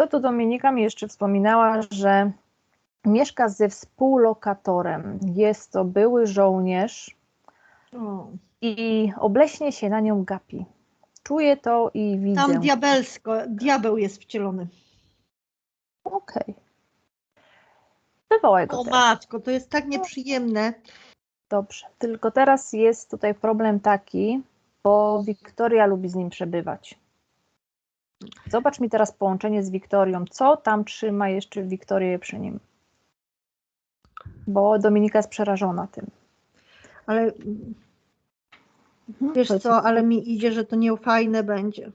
co, to Dominika mi jeszcze wspominała, że mieszka ze współlokatorem. Jest to były żołnierz i obleśnie się na nią gapi. Czuję to i widzę. Tam diabelsko, diabeł jest wcielony. Okej. Wywołaj go O teraz. matko, to jest tak nieprzyjemne. Dobrze. Tylko teraz jest tutaj problem taki, bo Wiktoria lubi z nim przebywać. Zobacz mi teraz połączenie z Wiktorią. Co tam trzyma jeszcze Wiktorię przy nim? Bo Dominika jest przerażona tym. Ale wiesz Powiedz- co, ale mi idzie, że to niefajne będzie.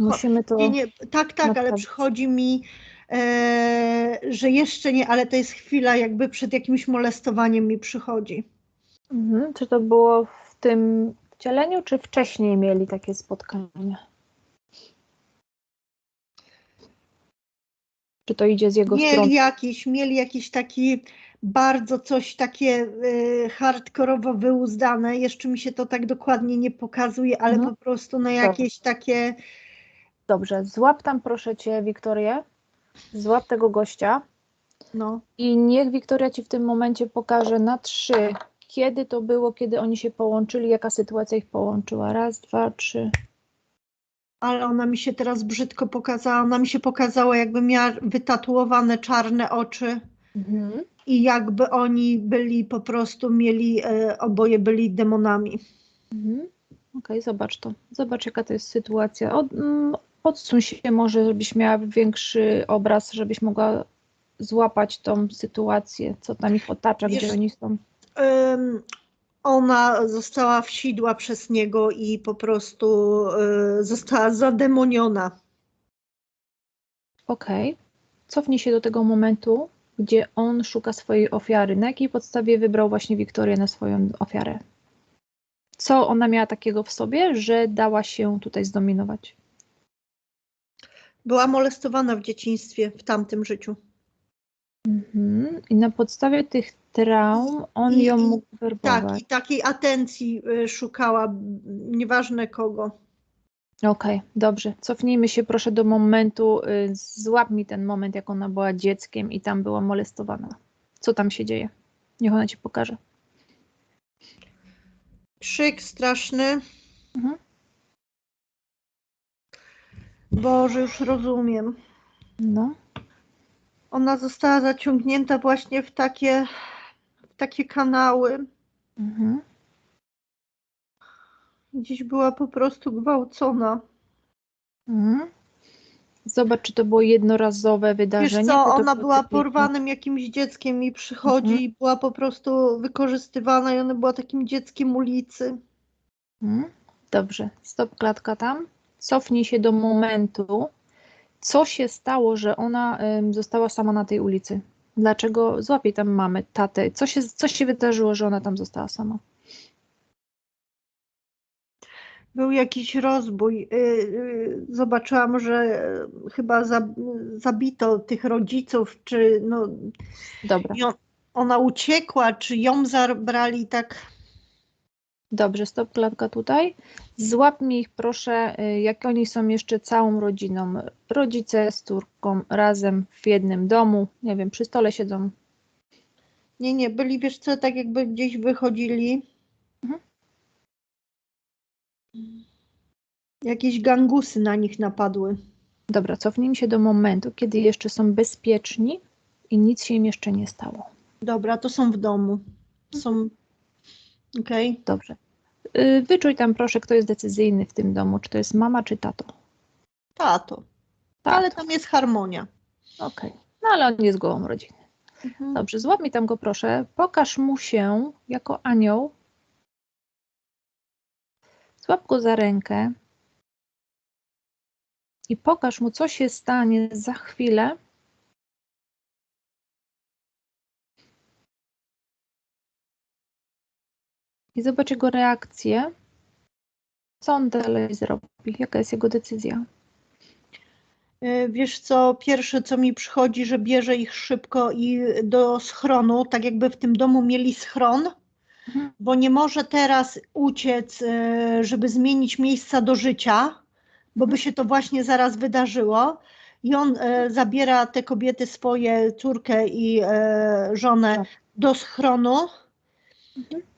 Musimy to. Nie, nie, tak, tak, ale przychodzi mi, e, że jeszcze nie, ale to jest chwila jakby przed jakimś molestowaniem mi przychodzi. Mhm. Czy to było w tym wcieleniu, czy wcześniej mieli takie spotkanie? Czy to idzie z jego strony? Mieli jakiś, mieli jakiś taki bardzo coś takie e, hardkorowo wyuzdane. Jeszcze mi się to tak dokładnie nie pokazuje, ale Mhm. po prostu na jakieś takie. Dobrze, złap tam proszę cię, Wiktorię. Złap tego gościa. No, I niech Wiktoria ci w tym momencie pokaże na trzy, kiedy to było, kiedy oni się połączyli, jaka sytuacja ich połączyła. Raz, dwa, trzy. Ale ona mi się teraz brzydko pokazała. Ona mi się pokazała, jakby miała wytatuowane czarne oczy. Mhm. i jakby oni byli po prostu mieli, e, oboje byli demonami. Mhm. Okej, zobacz to. Zobacz, jaka to jest sytuacja. Od, mm, odsuń się może, żebyś miała większy obraz, żebyś mogła złapać tą sytuację, co tam ich otacza, Wiesz- gdzie oni są. Em, ona została wsidła przez niego i po prostu e, została zademoniona. Okej. Cofnij się do tego momentu, gdzie on szuka swojej ofiary. Na jakiej podstawie wybrał właśnie Wiktorię na swoją ofiarę? Co ona miała takiego w sobie, że dała się tutaj zdominować? Była molestowana w dzieciństwie, w tamtym życiu. Mhm. I na podstawie tych traum on I- ją mógł Tak, werbować. i takiej atencji e, szukała, nieważne kogo. Okej, dobrze. Cofnijmy się proszę do momentu, y, złap mi ten moment, jak ona była dzieckiem i tam była molestowana. Co tam się dzieje? Niech ona ci pokaże. Krzyk straszny. Mhm. Boże, już rozumiem. No. Ona została zaciągnięta właśnie w takie, takie kanały. Mhm. Gdzieś była po prostu gwałcona. Mhm. Zobacz, czy to było jednorazowe wydarzenie. Wiesz co, ona była porwanym jakimś dzieckiem i przychodzi Mhm. i była po prostu wykorzystywana i ona była takim dzieckiem ulicy. Mhm. Dobrze, stop klatka tam. Cofnij się do momentu, co się stało, że ona ym, została sama na tej ulicy. Dlaczego? Złapiej tam mamy, tatę. Co się, co się wydarzyło, że ona tam została sama? Był jakiś rozbój. y, y, Zobaczyłam, że y, chyba za- zabito tych rodziców, czy no, Dobra, ona uciekła, czy ją zabrali tak. Dobrze, stop klatka tutaj. Złap mi ich proszę, y, jak oni są jeszcze całą rodziną. Rodzice z córką razem w jednym domu, nie wiem, przy stole siedzą. Nie, nie, byli, wiesz co, tak jakby gdzieś wychodzili. Mhm. Jakieś gangusy na nich napadły. Dobra, cofnijmy się do momentu, kiedy jeszcze są bezpieczni i nic się im jeszcze nie stało. Dobra, to są w domu. Są. Okej. Dobrze. Y, Wyczuj tam proszę, kto jest decyzyjny w tym domu, czy to jest mama, czy tato. Tato. Tato. Ale tam jest harmonia. Okej, no ale on jest głową rodziny. Mhm. Dobrze, złap mi tam go proszę, pokaż mu się jako anioł. Złap go za rękę i pokaż mu, co się stanie za chwilę. I zobacz jego reakcję. Co on dalej zrobi? Jaka jest jego decyzja? Y, Wiesz co, pierwsze co mi przychodzi, że bierze ich szybko i do schronu, tak jakby w tym domu mieli schron, Mhm. bo nie może teraz uciec, y, żeby zmienić miejsca do życia, bo by się to właśnie zaraz wydarzyło. i on e, zabiera te kobiety swoje, córkę i e, żonę Tak. do schronu.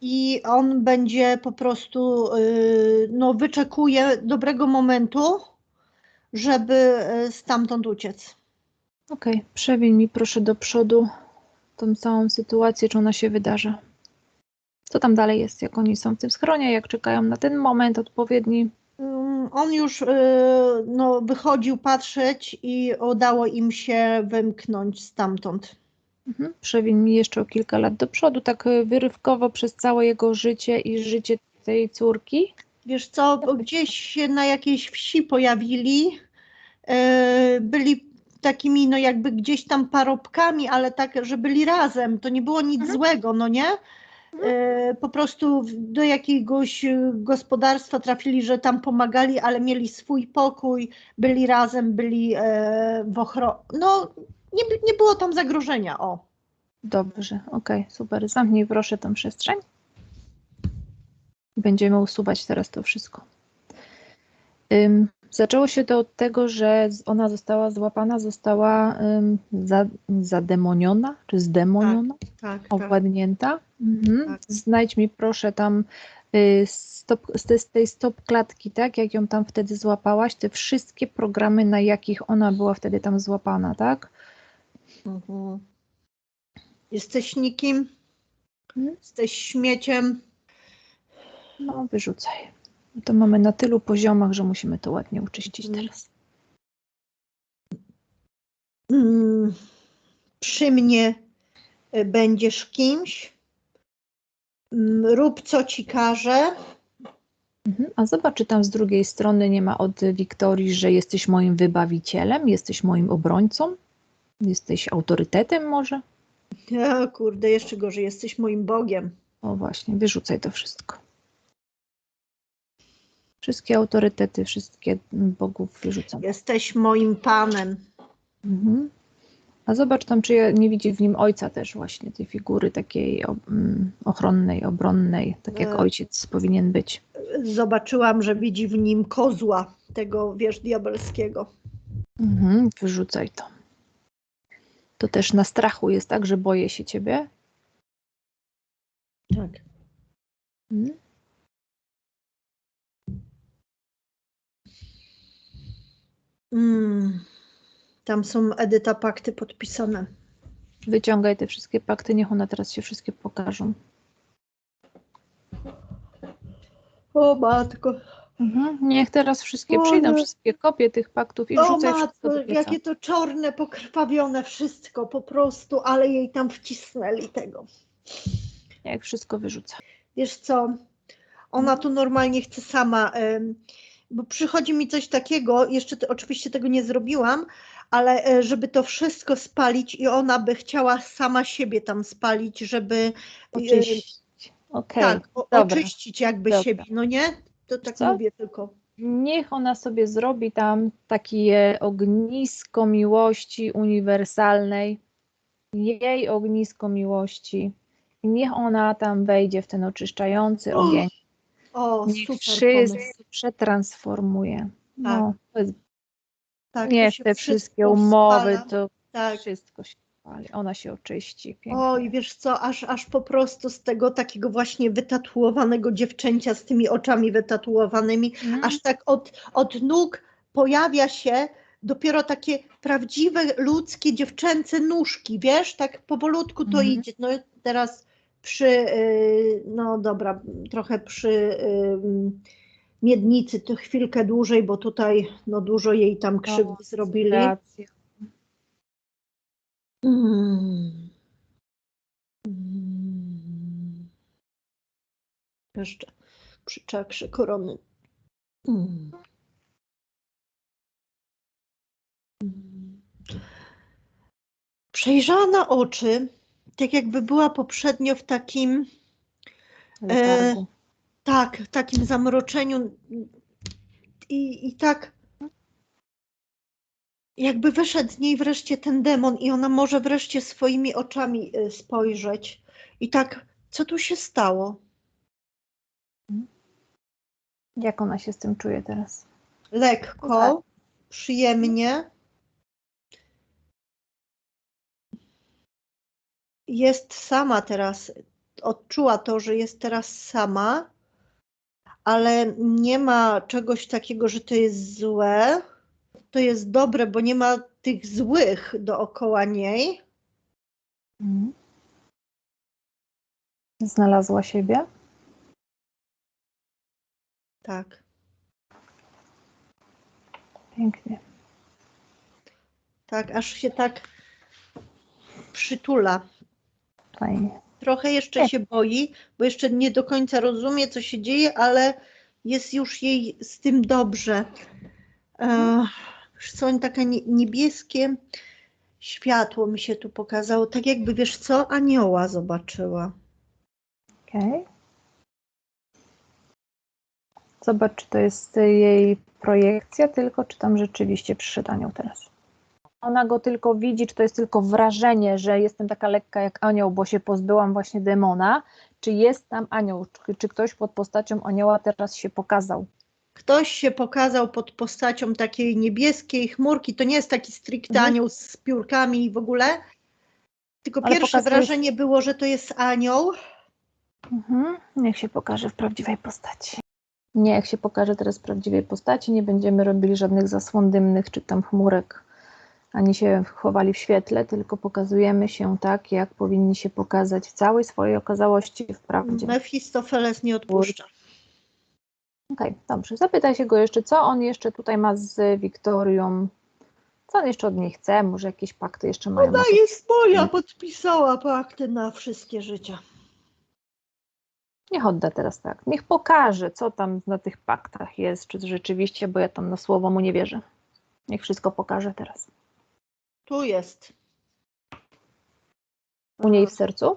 I on będzie po prostu, y, no wyczekuje dobrego momentu, żeby e, stamtąd uciec. Okej, przewiń mi proszę do przodu tą całą sytuację, czy ona się wydarza. Co tam dalej jest, jak oni są w tym schronie, jak czekają na ten moment odpowiedni. Ym, On już y, no, wychodził patrzeć i udało im się wymknąć stamtąd. Mhm. Przewiń mi jeszcze o kilka lat do przodu, tak y, wyrywkowo przez całe jego życie i życie tej córki. Wiesz co, gdzieś się na jakiejś wsi pojawili, y, byli takimi no jakby gdzieś tam parobkami, ale tak, że byli razem, to nie było nic Mhm. złego, no nie? Y, Po prostu do jakiegoś gospodarstwa trafili, że tam pomagali, ale mieli swój pokój, byli razem, byli e, w ochronie. No, nie, nie było tam zagrożenia, o. Dobrze, okej, super. Zamknij proszę tą przestrzeń. Będziemy usuwać teraz to wszystko. Ym, zaczęło się to od tego, że ona została złapana, została ym, za, zademoniona, czy zdemoniona, Tak, owładnięta. Mhm. Tak. Znajdź mi proszę tam y, stop, z, tej, z tej stop klatki, tak, jak ją tam wtedy złapałaś, te wszystkie programy, na jakich ona była wtedy tam złapana, tak? Mhm. Jesteś nikim, Mhm. jesteś śmieciem. No, wyrzucaj. To mamy na tylu poziomach, że musimy to ładnie uczyścić Mhm. teraz. Mm, Przy mnie y, będziesz kimś. Mm, Rób co ci każę. Mhm. A zobacz, czy tam z drugiej strony nie ma od Wiktorii, że jesteś moim wybawicielem, jesteś moim obrońcą, jesteś autorytetem może? Ja, kurde, jeszcze gorzej, jesteś moim Bogiem. O właśnie, wyrzucaj to wszystko. Wszystkie autorytety, wszystkie bogów wyrzucam. Jesteś moim Panem. Mhm. A zobacz tam, czy ja nie widzi w nim ojca też właśnie, tej figury takiej mm, ochronnej, obronnej, tak jak E. ojciec powinien być. Zobaczyłam, że widzi w nim kozła, tego, wiesz, diabelskiego. Mhm, wyrzucaj to. To też na strachu jest tak, że boję się ciebie. Tak. Mhm. Mm. Tam są Edyta pakty podpisane. Wyciągaj te wszystkie pakty, niech one teraz się wszystkie pokażą. O matko, Mhm. Niech teraz wszystkie O przyjdą, wszystkie kopie tych paktów i o wrzucaj wszystko matko, do pieca. jakie to czarne, pokrwawione wszystko po prostu, ale jej tam wcisnęli tego. Niech wszystko wyrzuca. Wiesz co, ona tu normalnie chce sama, bo przychodzi mi coś takiego, jeszcze oczywiście tego nie zrobiłam, ale e, żeby to wszystko spalić i ona by chciała sama siebie tam spalić, żeby e, Oczyścić. Okej. tak, o, oczyścić jakby Dobra. siebie, no nie? To tak co? mówię tylko. Niech ona sobie zrobi tam takie ognisko miłości uniwersalnej, jej ognisko miłości. I niech ona tam wejdzie w ten oczyszczający O, ogień. O, Niech super wszystko pomysł. przetransformuje. No, Tak, to niech się te wszystkie umowy, spala. to Tak. wszystko się pali. Ona się oczyści. Pięknie. Oj, wiesz co, aż, aż po prostu z tego takiego właśnie wytatuowanego dziewczęcia z tymi oczami wytatuowanymi, Mhm. aż tak od, od nóg pojawia się dopiero takie prawdziwe ludzkie dziewczęce nóżki, wiesz, tak powolutku to Mhm. idzie. No teraz przy, y, no dobra, trochę przy y, miednicy to chwilkę dłużej, bo tutaj no dużo jej tam krzywdy zrobili. Racja. Mm. Mm. Jeszcze przy czakrze korony. Mm. Przejrzała na oczy, tak jakby była poprzednio w takim, Letargu. tak, w takim zamroczeniu i, i tak jakby wyszedł z niej wreszcie ten demon i ona może wreszcie swoimi oczami y, spojrzeć. I tak, co tu się stało? Hmm? Jak ona się z tym czuje teraz? Lekko, przyjemnie. Jest sama teraz. Odczuła to, że jest teraz sama, ale nie ma czegoś takiego, że to jest złe to jest dobre, bo nie ma tych złych dookoła niej. Mhm. Znalazła siebie? Tak. Pięknie. Tak, aż się tak przytula. Fajnie. Trochę jeszcze się boi, bo jeszcze nie do końca rozumie, co się dzieje, ale jest już jej z tym dobrze. E, są takie nie- niebieskie światło mi się tu pokazało, tak jakby, wiesz co, anioła zobaczyła. Okej. Zobacz, czy to jest jej projekcja tylko, czy tam rzeczywiście przyszedł anioł teraz. Ona go tylko widzi, czy to jest tylko wrażenie, że jestem taka lekka jak anioł, bo się pozbyłam właśnie demona, czy jest tam anioł, czy, czy ktoś pod postacią anioła teraz się pokazał. Ktoś się pokazał pod postacią takiej niebieskiej chmurki, to nie jest taki stricte Mhm. anioł z piórkami i w ogóle, tylko Ale pierwsze pokazuje- wrażenie było, że to jest anioł. Mhm. Niech się pokaże w prawdziwej postaci. Nie, jak się pokaże teraz w prawdziwej postaci, nie będziemy robili żadnych zasłon dymnych czy tam chmurek, ani się chowali w świetle, tylko pokazujemy się tak, jak powinni się pokazać w całej swojej okazałości w prawdzie. Mefistofeles nie odpuszcza. Okej, dobrze. Zapytaj się go jeszcze, co on jeszcze tutaj ma z Wiktorią, co on jeszcze od niej chce, może jakieś pakty jeszcze mają. Ona jest moja, podpisała pakty na wszystkie życia. Niech odda teraz tak. Niech pokaże, co tam na tych paktach jest, czy rzeczywiście, bo ja tam na słowo mu nie wierzę. Niech wszystko pokaże teraz. Tu jest. U niej w sercu?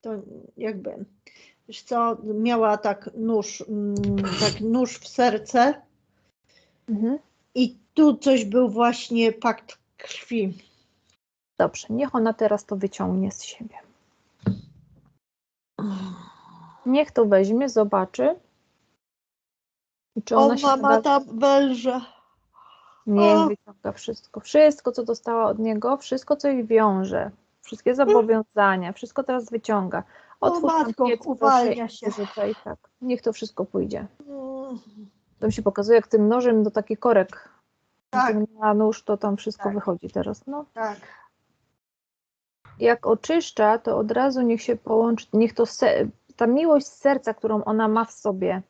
To jakby, wiesz co, miała tak nóż, mm, tak nóż w serce Mhm. i tu coś był właśnie pakt krwi. Dobrze, niech ona teraz to wyciągnie z siebie. Niech to weźmie, zobaczy. I czy ona się Ona ma nada... tam O. wyciąga wszystko. Wszystko, co dostała od niego, wszystko, co jej wiąże, wszystkie zobowiązania, wszystko teraz wyciąga. Otwórz matko, piec, proszę, uwalnia się. tak. Niech to wszystko pójdzie. Mm, Tam się pokazuje, jak tym nożem do taki korek. Tak. Na nóż to tam wszystko Tak. wychodzi teraz. No, Tak. jak oczyszcza, to od razu niech się połączy, niech to se, ta miłość z serca, którą ona ma w sobie,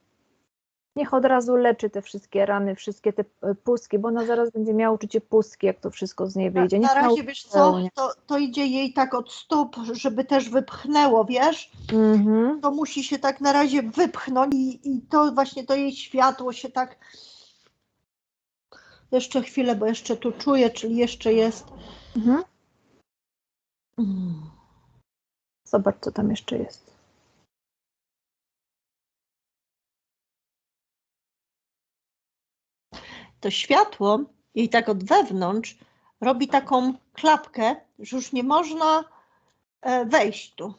niech od razu leczy te wszystkie rany, wszystkie te e, pustki, bo ona zaraz będzie miała uczucie pustki, jak to wszystko z niej wyjdzie. Na, Niech na razie wiesz co, to, to idzie jej tak od stóp, żeby też wypchnęło, wiesz? Mhm. To musi się tak na razie wypchnąć i, i to właśnie to jej światło się tak jeszcze chwilę, bo jeszcze tu czuję, czyli jeszcze jest. Mhm. Zobacz, co tam jeszcze jest. To światło jej tak od wewnątrz robi taką klapkę, że już nie można e, wejść tu.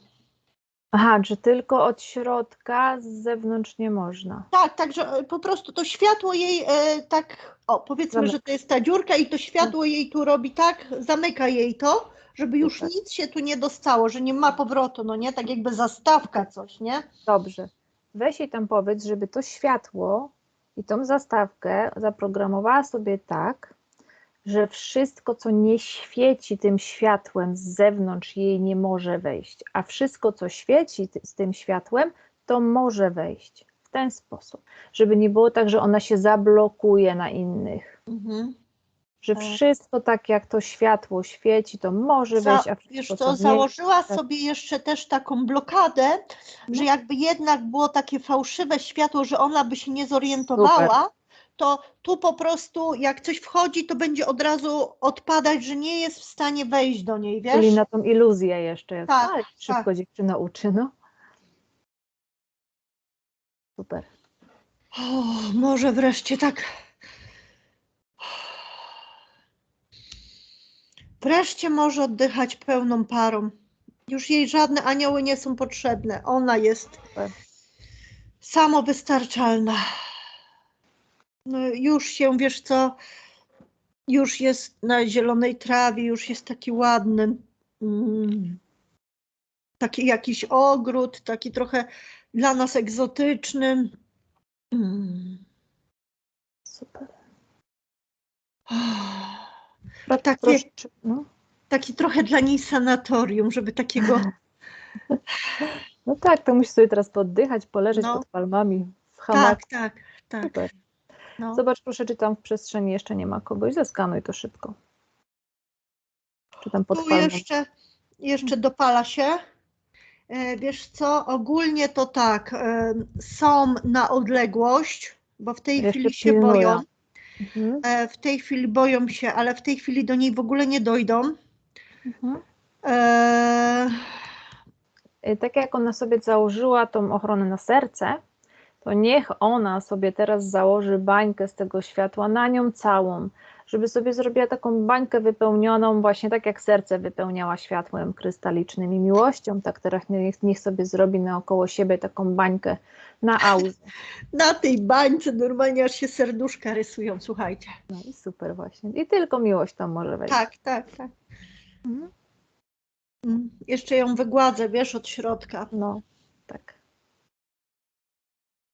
Aha, że tylko od środka, z zewnątrz nie można. Tak, także e, po prostu to światło jej e, tak, o powiedzmy, Zamyka. że to jest ta dziurka i to światło jej tu robi tak, zamyka jej to, żeby już Super. nic się tu nie dostało, że nie ma powrotu, no nie, tak jakby zastawka coś, nie? Dobrze. Weź jej tam powiedz, żeby to światło i tą zastawkę zaprogramowała sobie tak, że wszystko, co nie świeci tym światłem z zewnątrz, jej nie może wejść, a wszystko, co świeci z tym światłem, to może wejść. W ten sposób, żeby nie było tak, że ona się zablokuje na innych. Mhm. Że Tak. wszystko tak jak to światło świeci, to może Za, wejść, a wiesz co, założyła tak. sobie jeszcze też taką blokadę, że No. jakby jednak było takie fałszywe światło, że ona by się nie zorientowała, to tu po prostu jak coś wchodzi, to będzie od razu odpadać, że nie jest w stanie wejść do niej, wiesz? Czyli na tą iluzję jeszcze. Tak, Ale szybko tak. dziewczyna uczy, no. Super. O, może wreszcie tak. Wreszcie może oddychać pełną parą. Już jej żadne anioły nie są potrzebne. Ona jest samowystarczalna. No, już się, wiesz co, już jest na zielonej trawie, już jest taki ładny. Mm. taki jakiś ogród, taki trochę dla nas egzotyczny. Mm. Super. Takie, Proszę, no. taki trochę dla niej sanatorium, żeby takiego. no tak, to musisz sobie teraz poddychać, poleżeć No. pod palmami w hamaku. tak, tak, tak. No. Zobacz, proszę, czy tam w przestrzeni jeszcze nie ma kogoś. Zeskanuj to szybko. Czy tam pod Tu palmą. jeszcze, jeszcze dopala się. E, Wiesz co, ogólnie to tak, e, są na odległość, bo w tej Jeszcze chwili się pilnują. boją. Mhm. E, W tej chwili boją się, ale w tej chwili do niej w ogóle nie dojdą. Mhm. E, Y, Tak jak ona sobie założyła tą ochronę na serce, to niech ona sobie teraz założy bańkę z tego światła na nią całą, żeby sobie zrobiła taką bańkę wypełnioną właśnie tak jak serce wypełniała światłem krystalicznym i miłością, tak teraz niech, niech sobie zrobi naokoło siebie taką bańkę na auzę. Na tej bańce normalnie aż się serduszka rysują, słuchajcie. No i super właśnie. I tylko miłość tam może wejść. Tak, tak, tak. Mhm. Mm, Jeszcze ją wygładzę, wiesz, od środka. No, tak.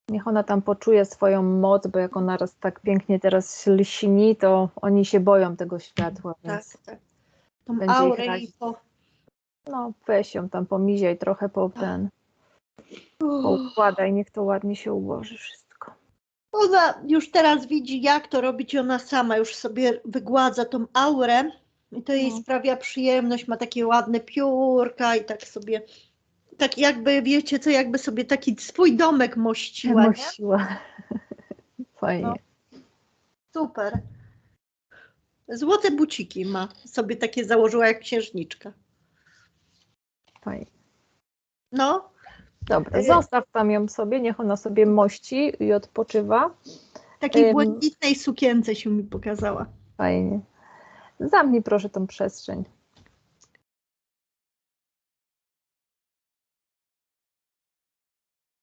Niech ona tam poczuje swoją moc, bo jak ona raz tak pięknie teraz lśni, to oni się boją tego światła, Tak, więc tak. Tą aurę i po... no weź ją tam pomiziaj trochę po ten, poukładaj, niech to ładnie się ułoży wszystko. Ona już teraz widzi, jak to robić ona sama już sobie wygładza tą aurę i to jej No. sprawia przyjemność, ma takie ładne piórka i tak sobie, tak jakby, wiecie co, jakby sobie taki swój domek mościła, nie? Mościła. Fajnie. No. Super. Złote buciki ma, sobie takie założyła jak księżniczka. Fajnie. No, Dobra, Y- zostaw tam ją sobie, niech ona sobie mości i odpoczywa. takiej błękitnej sukience się mi pokazała. Fajnie. Zamknij proszę tą przestrzeń.